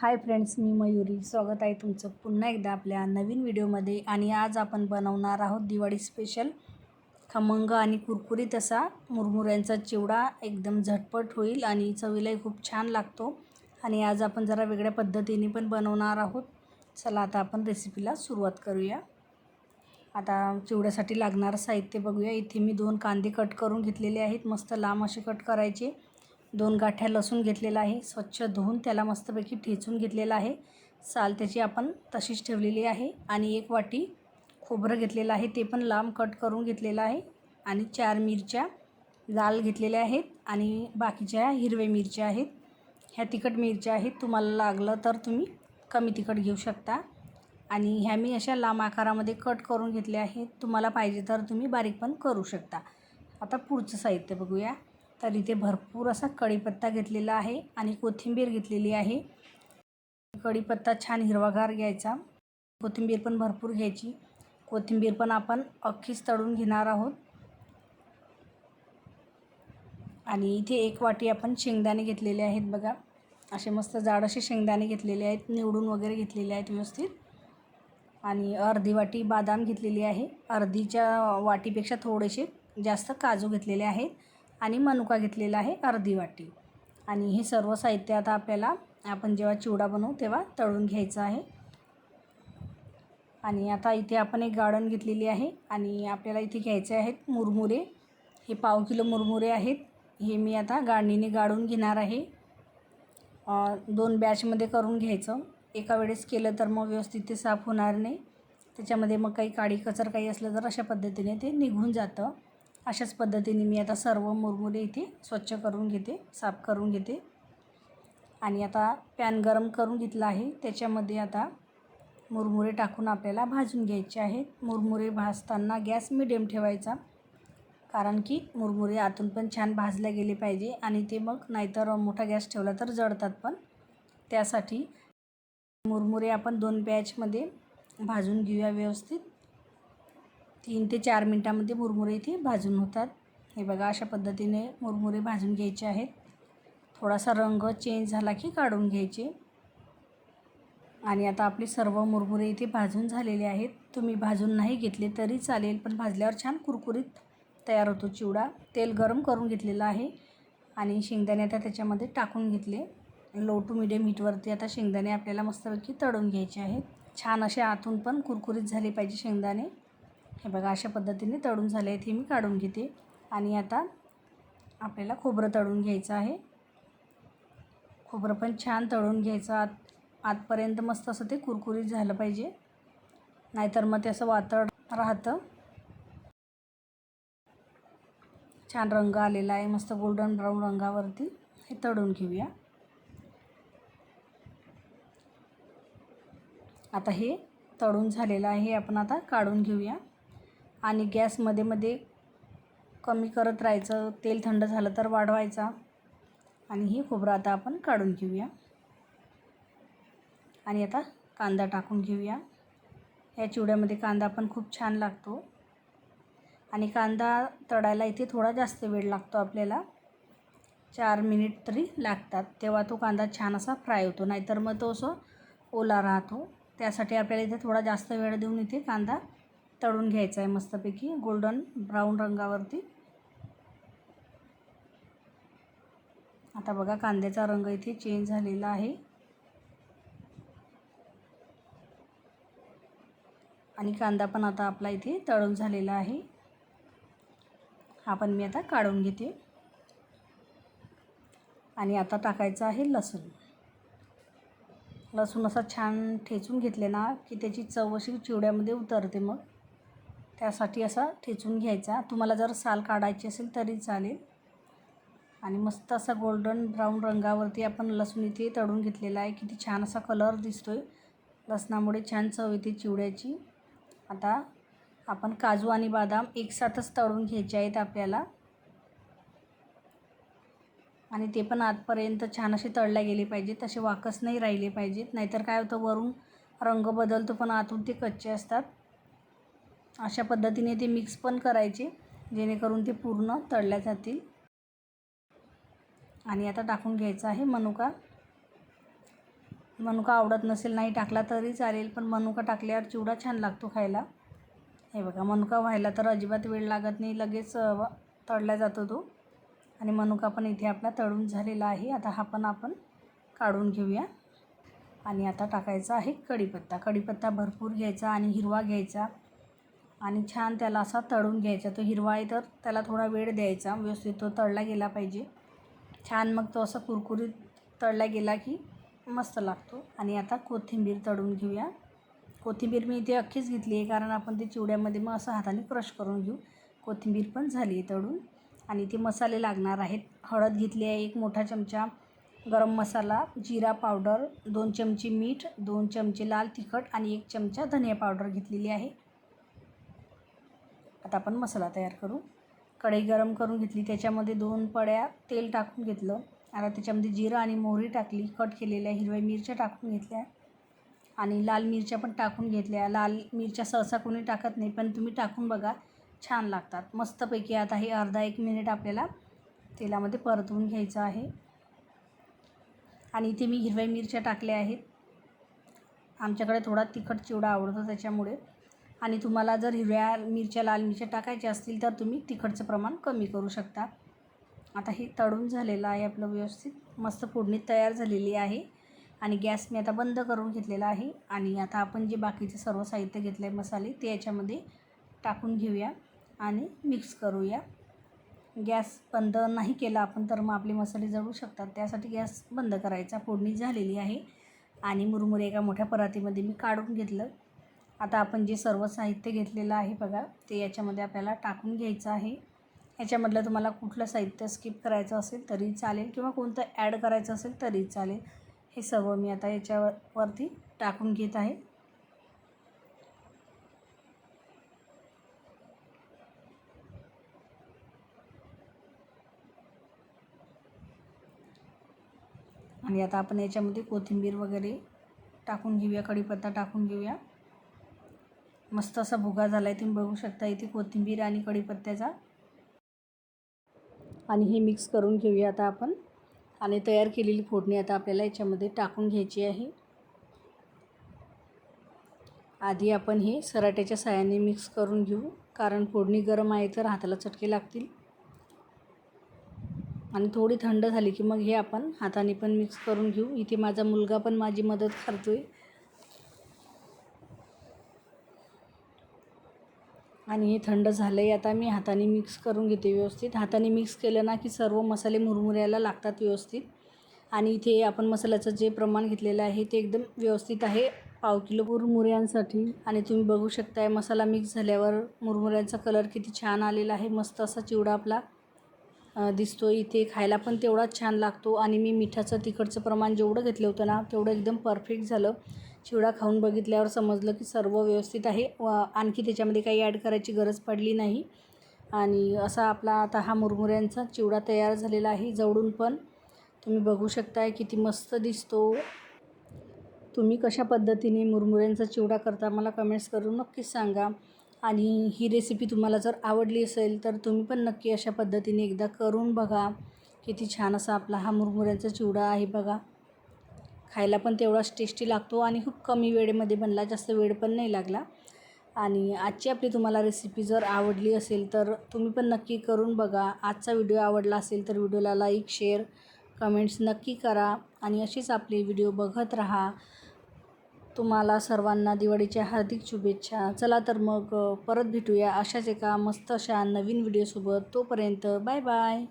Hi friends मी मयुरी. स्वागत आहे तुमचं पुन्हा एकदा आपल्या नवीन व्हिडिओमध्ये. आणि आज आपण बनवणार आहोत दिवाळी स्पेशल खमंग आणि कुरकुरीत असा मुरमुऱ्यांचा चिवडा. एकदम झटपट होईल आणि चवीलाही खूप छान लागतो. आणि आज आपण जरा वेगळ्या पद्धतीने पण बनवणार आहोत. चला आता आपण रेसिपीला सुरुवात करूया. आता चिवड्यासाठी लागणारं साहित्य बघूया. इथे मी दोन कांदे कट करून घेतलेले आहेत. मस्त लांब असे कट करायचे. दोन गाठ्या लसूण घेतलेला आहे. स्वच्छ धुवून त्याला मस्तपैकी ठेचून घेतलेला आहे. साल त्याची आपण तशीच ठेवलेली आहे. आणि एक वाटी खोबरं घेतलेलं आहे. ते पण लांब कट करून घेतलेलं आहे. आणि चार मिरच्या लाल घेतलेल्या आहेत. आणि बाकीच्या हिरव्या मिरच्या आहेत. ह्या तिखट मिरच्या आहेत. तुम्हाला लागलं तर तुम्ही कमी तिखट घेऊ शकता. आणि ह्या मी अशा लांब आकारामध्ये कट करून घेतल्या आहेत. तुम्हाला पाहिजे तर तुम्ही बारीक पण करू शकता. आता पुढचं साहित्य बघूया. तर इथे भरपूर असा कढीपत्ता घेतलेला आहे आणि कोथिंबीर घेतलेली आहे. कढीपत्ता छान हिरवागार घ्यायचा. कोथिंबीर पण भरपूर घ्यायची. कोथिंबीर पण आपण अख्खीच तळून घेणार आहोत. आणि इथे एक वाटी आपण शेंगदाणे घेतलेले आहेत बघा. असे मस्त जाड असे शेंगदाणे घेतलेले आहेत. निवडून वगैरे घेतलेले आहेत व्यवस्थित. आणि अर्धी वाटी बादाम घेतलेली आहे. अर्धीच्या वाटीपेक्षा थोडेसे जास्त काजू घेतलेले आहेत. आणि मनुका घेतलेला आहे अर्धी वाटी. आणि हे सर्व साहित्य आता आपल्याला आपण जेव्हा चिवडा बनवू तेव्हा तळून घ्यायचं आहे. आणि आता इथे आपण एक गार्डन घेतलेली आहे आणि आपल्याला इथे घ्यायचे आहेत मुरमुरे. हे पाव किलो मुरमुरे आहेत. हे मी आता गाळणीने गाळून घेणार आहे. दोन बॅचमध्ये करून घ्यायचं. एका वेळेस केलं तर मग व्यवस्थित ते साफ होणार नाही. त्याच्यामध्ये मग काही काळी कचर काही असलं तर अशा पद्धतीने ते निघून जातं. अशाच पद्धतीने मी आता सर्व मुरमुरे इथे स्वच्छ करून घेते साफ करून घेते. आणि आता पॅन गरम करून घेतला आहे. त्याच्यामध्ये आता मुरमुरे टाकून आपल्याला भाजून घ्यायचे आहेत. मुरमुरे भाजताना गॅस मिडियम ठेवायचा कारण की मुरमुरे आतून पण छान भाजले गेले पाहिजे आणि ते मग नाहीतर मोठा गॅस ठेवला तर जळतात पण. त्यासाठी मुरमुरे आपण दोन बॅचमध्ये भाजून घेऊया व्यवस्थित. तीन ते चार मिनटामध्ये मुरमुरे इथे भाजून होतात. हे बघा अशा पद्धतीने मुरमुरे भाजून घ्यायचे आहेत. थोडासा रंग चेंज झाला की काढून घ्यायचे. आणि आता आपले सर्व मुरमुरे इथे भाजून झालेले आहेत. तुम्ही भाजून नाही घेतले तरी चालेल पण भाजल्यावर छान कुरकुरीत तयार होतो चिवडा. तेल गरम करून घेतलेलं आहे आणि शेंगदाणे आता त्याच्यामध्ये टाकून घेतले. लो टू मिडियम हीटवरती आता शेंगदाणे आपल्याला मस्तपैकी तळून घ्यायचे आहेत. छान असे आतून पण कुरकुरीत झाले पाहिजे शेंगदाणे. हे बघा अशा पद्धतीने तळून झाले आहेत हे मी काढून घेते. आणि आता आपल्याला खोबरं तळून घ्यायचं आहे. खोबरं पण छान तळून घ्यायचं. आत आतपर्यंत मस्त असं ते कुरकुरीत झालं पाहिजे. नाहीतर मग ते असं वातळ राहतं. छान रंग आलेला आहे. मस्त गोल्डन ब्राऊन रंगावरती हे तळून घेऊया. आता हे तळून झालेलं आहे. हे आपण आता काढून घेऊया. आणि गॅसमध्ये मध्ये कमी करत राहायचं तेल थंड झालं तर वाढवायचा. आणि ही खोबरं आता आपण काढून घेऊया. आणि आता कांदा टाकून घेऊया. या चिवड्यामध्ये कांदा पण खूप छान लागतो. आणि कांदा तळायला इथे थोडा जास्त वेळ लागतो आपल्याला. चार मिनिट तरी लागतात. तेव्हा तो कांदा छान असा फ्राय होतो. नाहीतर मग तो असं ओला राहतो. त्यासाठी आपल्याला इथे थोडा जास्त वेळ देऊन इथे कांदा तळून घ्यायचा आहे मस्तपैकी गोल्डन ब्राऊन रंगावरती. आता बघा कांद्याचा रंग इथे चेंज झालेला आहे. आणि कांदा पण आता आपला इथे तळून झालेला आहे. हा पण मी आता काढून घेते. आणि आता टाकायचं आहे लसूण. लसूण असा छान ठेचून घेतले ना की त्याची चव अशी चिवड्यामध्ये उतरते मग. त्यासाठी असा ठेचून घ्यायचा. तुम्हाला जर साल काढायची असेल तरी चालेल. आणि मस्त असा गोल्डन ब्राऊन रंगावरती आपण लसूण इथे तळून घेतलेला आहे. किती छान असा कलर दिसतो आहे लसणामुळे छान चव येते चिवड्याची. आता आपण काजू आणि बदाम एकसाथच तळून घ्यायचे आहेत आपल्याला. आणि ते पण आतपर्यंत छान असे तळले गेले पाहिजेत. तसे वाकस नाही राहिले पाहिजेत. नाहीतर काय होतं वरून रंग बदलतो पण आतून ते कच्चे असतात. अशा पद्धतीने ते मिक्स पण करायचे जेणेकरून ते पूर्ण तळल्या जातील. आणि आता टाकून घ्यायचं आहे मनुका. मनुका आवडत नसेल नाही टाकला तरी चालेल पण मनुका टाकल्यावर चिवडा छान लागतो खायला. हे बघा मनुका व्हायला तर अजिबात वेळ लागत नाही लगेच तळला जातो तो. आणि मनुका पण इथे आपला तळून झालेला आहे. आता हा पण आपण काढून घेऊया. आणि आता टाकायचा आहे कढीपत्ता. कढीपत्ता भरपूर घ्यायचा आणि हिरवा घ्यायचा. आणि छान त्याला असा तळून घ्यायचा. तो हिरवा आहे तर त्याला थोडा वेळ द्यायचा. व्यवस्थित तो तळला गेला पाहिजे. छान मग तो असा कुरकुरीत तळला गेला की मस्त लागतो. आणि आता कोथिंबीर तळून घेऊया. कोथिंबीर मी इथे अख्खीच घेतली आहे कारण आपण ते चिवड्यामध्ये मग असं हाताने क्रश करून घेऊ. कोथिंबीर पण झाली आहे तळून. आणि ते मसाले लागणार आहेत. हळद घेतली आहे एक मोठा चमचा. गरम मसाला जिरा पावडर दोन चमचे मीठ दोन चमचे लाल तिखट आणि एक चमचा धनिया पावडर घेतलेली आहे. आता आपण मसाला तयार करू. कढई गरम करून घेतली. त्याच्यामध्ये दोन पड्या तेल टाकून घेतलं. आता त्याच्यामध्ये जिरं आणि मोहरी टाकली. कट केलेल्या हिरव्या मिरच्या टाकून घेतल्या. आणि लाल मिरच्या पण टाकून घेतल्या. लाल मिरच्या सहसा कोणी टाकत नाही पण तुम्ही टाकून बघा. छान लागतात. मस्तपैकी आता हे अर्धा एक मिनिट आपल्याला तेलामध्ये परतवून घ्यायचं आहे. आणि इथे मी हिरव्या मिरच्या टाकल्या आहेत. आमच्याकडे थोडा तिखट चिवडा आवडतो त्याच्यामुळे. आणि तुम्हाला जर हिरव्या मिरच्या लाल मिरच्या टाकायच्या असतील तर तुम्ही तिखटचं प्रमाण कमी करू शकता. आता हे तळून झालेलं आहे आपलं व्यवस्थित. मस्त फोडणी तयार झालेली आहे. आणि गॅस मी आता बंद करून घेतलेला आहे. आणि आता आपण जे बाकीचे सर्व साहित्य घेतलं आहे मसाले ते याच्यामध्ये टाकून घेऊया आणि मिक्स करूया. गॅस बंद नाही केला आपण तर मग आपले मसाले जळू शकतात. त्यासाठी गॅस बंद करायचा. फोडणी झालेली आहे. आणि मुरमुरे एका मोठ्या परातीमध्ये मी काढून घेतलं. आता आपण जे सर्व साहित्य घेतलेलं आहे बघा ते याच्यामध्ये आपल्याला टाकून घ्यायचं आहे. याच्यामधलं तुम्हाला कुठलं साहित्य स्किप करायचं असेल तरी चालेल किंवा कोणतं ॲड करायचं असेल तरी चालेल. हे सर्व मी आता याच्यावर वरती टाकून घेत आहे. आणि आता आपण याच्यामध्ये कोथिंबीर वगैरे टाकून घेऊया कढीपत्ता टाकून घेऊया. मस्त असा भुगा झाला आहे तुम्ही बघू शकता इथे कोथिंबीर आणि कढीपत्त्याचा. आणि हे मिक्स करून घेऊया आता आपण. आणि तयार केलेली फोडणी आता आपल्याला याच्यामध्ये टाकून घ्यायची आहे. आधी आपण हे सराट्याच्या साह्याने मिक्स करून घेऊ. कारण फोडणी गरम आहे तर हाताला चटके लागतील. आणि थोडी थंड झाली की मग हे आपण हाताने पण मिक्स करून घेऊ. इथे माझा मुलगा पण माझी मदत करतो आहे आणि हे थंड झालं आहे आता मी हाताने मिक्स करून घेते व्यवस्थित. हाताने मिक्स केलं ना की सर्व मसाले मुरमुऱ्याला लागतात व्यवस्थित. आणि इथे आपण मसाल्याचं जे प्रमाण घेतलेलं आहे ते एकदम व्यवस्थित आहे. पाव किलो मुरमुऱ्यांसाठी. आणि तुम्ही बघू शकताय मसाला मिक्स झाल्यावर मुरमुऱ्यांचा कलर किती छान आलेला आहे. मस्त असा चिवडा आपला दिसतो इथे खायला पण तेवढाच छान लागतो. आणि मी मिठाचं तिखटचं प्रमाण जेवढं घेतलं होतं ना तेवढं एकदम परफेक्ट झालं. चिवडा खाऊन बघितल्यावर समजलं की सर्व व्यवस्थित आहे. व आणखी त्याच्यामध्ये काही ॲड करायची गरज पडली नाही. आणि असा आपला आता हा मुरमुऱ्यांचा चिवडा तयार झालेला आहे. जवळून पण तुम्ही बघू शकताय किती मस्त दिसतो. तुम्ही कशा पद्धतीने मुरमुऱ्यांचा चिवडा करता मला कमेंट्स करून नक्कीच सांगा. आणि ही रेसिपी तुम्हाला जर आवडली असेल तर तुम्ही पण नक्की अशा पद्धतीने एकदा करून बघा. किती छान असा आपला हा मुरमुऱ्यांचा चिवडा आहे बघा. खायला पण तेवढाच टेस्टी लागतो आणि खूप कमी वेळेमध्ये बनला जास्त वेळ पण नाही लागला. आणि आजची आपली तुम्हाला रेसिपी जर आवडली असेल तर तुम्ही पण नक्की करून बघा. आजचा व्हिडिओ आवडला असेल तर व्हिडिओला लाईक शेअर कमेंट्स नक्की करा. आणि अशीच आपली व्हिडिओ बघत राहा. तुम्हाला सर्वांना दिवाळीच्या हार्दिक शुभेच्छा. चला तर मग परत भेटूया अशाच एका मस्त अशा नवीन व्हिडिओसोबत तोपर्यंत बाय बाय